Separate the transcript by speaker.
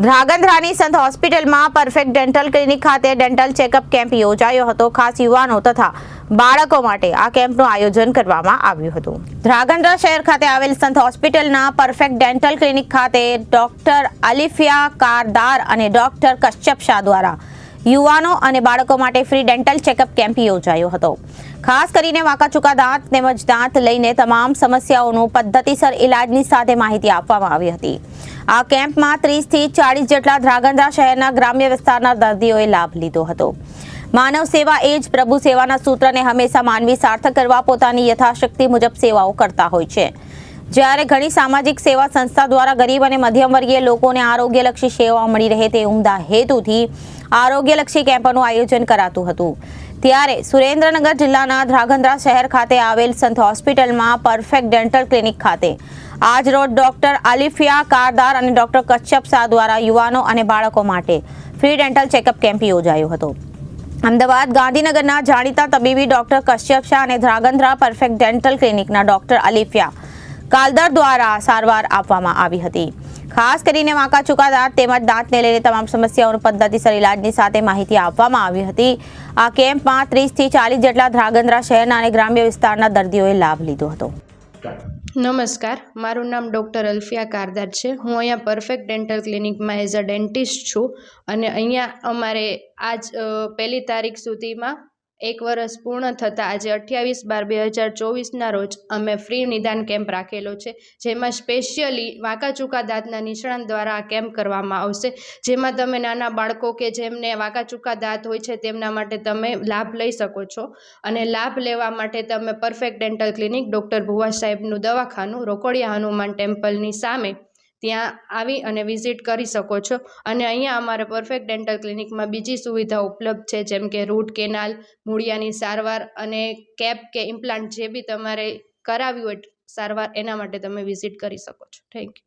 Speaker 1: ધ્રાગંધ્રાની સંત હોસ્પિટલમાં perfect dental clinic ખાતે dental checkup camp યોજાયો હતો. ખાસ યુવાનો તથા બાળકો માટે આ કેમ્પનું આયોજન કરવામાં આવ્યું હતું. ધ્રાગંધ્રા શહેર ખાતે આવેલ સંત હોસ્પિટલના પરફેક્ટ ડેન્ટલ ક્લિનિક ખાતે ડોક્ટર અલિફિયા કારદાર અને ડોક્ટર કશ્યપ શાહ દ્વારા યુવાનો અને બાળકો માટે ફ્રી ડેન્ટલ ચેકઅપ કેમ્પ યોજાયો હતો. ખાસ કરીને વાંકાચૂકા દાંત તેમજ દાંત લઈને તમામ સમસ્યાઓનું પદ્ધતિસર ઇલાજની સાથે માહિતી આપવામાં આવી હતી. આ કેમ્પમાં ત્રીસથી ચાળીસ જેટલા ધ્રાંગધ્રા શહેરના ગ્રામ્ય વિસ્તારના દર્દીઓએ લાભ લીધો હતો. માનવ સેવા એ જ પ્રભુ સેવાના સૂત્રને હંમેશા માનવી સાર્થક કરવા પોતાની યથાશક્તિ મુજબ સેવાઓ કરતા હોય છે. જ્યારે ઘણી સામાજિક સેવા સંસ્થા દ્વારા ગરીબ અને મધ્યમ વર્ગીય લોકોને આરોગ્યલક્ષી સેવાઓ મળી રહે તે ઉમદા હેતુથી આરોગ્યલક્ષી કેમ્પનું આયોજન કરાતું હતું. ત્યારે સુરેન્દ્રનગર જિલ્લાના ધ્રાગંદ્રા શહેર ખાતે આવેલ સંત હોસ્પિટલમાં પરફેક્ટ ડેન્ટલ ક્લિનિક ખાતે. આજ રોજ ડોક્ટર આલિફિયા કારદાર અને ડોક્ટર કશ્યપ શાહ દ્વારા યુવાનો અને બાળકો માટે ફ્રી ડેન્ટલ ચેકઅપ કેમ્પ યોજાયો હતો. અમદાવાદ ગાંધીનગરના જાણીતા તબીબી ડોક્ટર કશ્યપ શાહ અને ધ્રાગંધ્રા પરફેક્ટ ડેન્ટલ ક્લિનિકના ડોક્ટર અલિફિયા કાલદર દ્વારા સારવાર આપવામાં આવી હતી. ખાસ કરીને વાંકા ચૂકા દાંત તેમજ દાંતને લઈને તમામ સમસ્યાઓનું પદ્ધતિસર ઇલાજની સાથે માહિતી આપવામાં આવી હતી. આ કેમ્પમાં ત્રીસથી ચાલીસ જેટલા ધ્રાગંદ્રા શહેરના અને ગ્રામ્ય વિસ્તારના દર્દીઓએ લાભ લીધો હતો.
Speaker 2: નમસ્કાર, મારું નામ ડૉક્ટર અલ્ફિયા કારદાર છે. હું અહીંયા પરફેક્ટ ડેન્ટલ ક્લિનિકમાં એઝ અ ડેન્ટિસ્ટ છું અને અહીંયા અમારે આજ પહેલી તારીખ સુધીમાં એક વર્ષ પૂર્ણ થતાં આજે અઠ્યાવીસ બાર બે હજાર ચોવીસના રોજ અમે ફ્રી નિદાન કેમ્પ રાખેલો છે, જેમાં સ્પેશિયલી વાંકાચૂકા દાંતના નિષ્ણાંત દ્વારા આ કેમ્પ કરવામાં આવશે. જેમાં તમે નાના બાળકો કે જેમને વાંકાચૂકા દાંત હોય છે તેમના માટે તમે લાભ લઈ શકો છો અને લાભ લેવા માટે તમે perfect dental clinic doctor Bhuva સાહેબનું દવાખાનું રોકડિયા હનુમાન ટેમ્પલની સામે ત્યાં આવી અને વિઝિટ કરી શકો છો. અને અહીંયા અમારે પરફેક્ટ ડેન્ટલ ક્લિનિકમાં બીજી સુવિધા ઉપલબ્ધ છે, જેમ કે રૂટ કેનાલ મૂળિયાની સારવાર અને કેપ કે ઇમ્પ્લાન્ટ જે બી તમારે કરાવ્યું હોય સારવાર, એના માટે તમે વિઝિટ કરી શકો છો. Thank you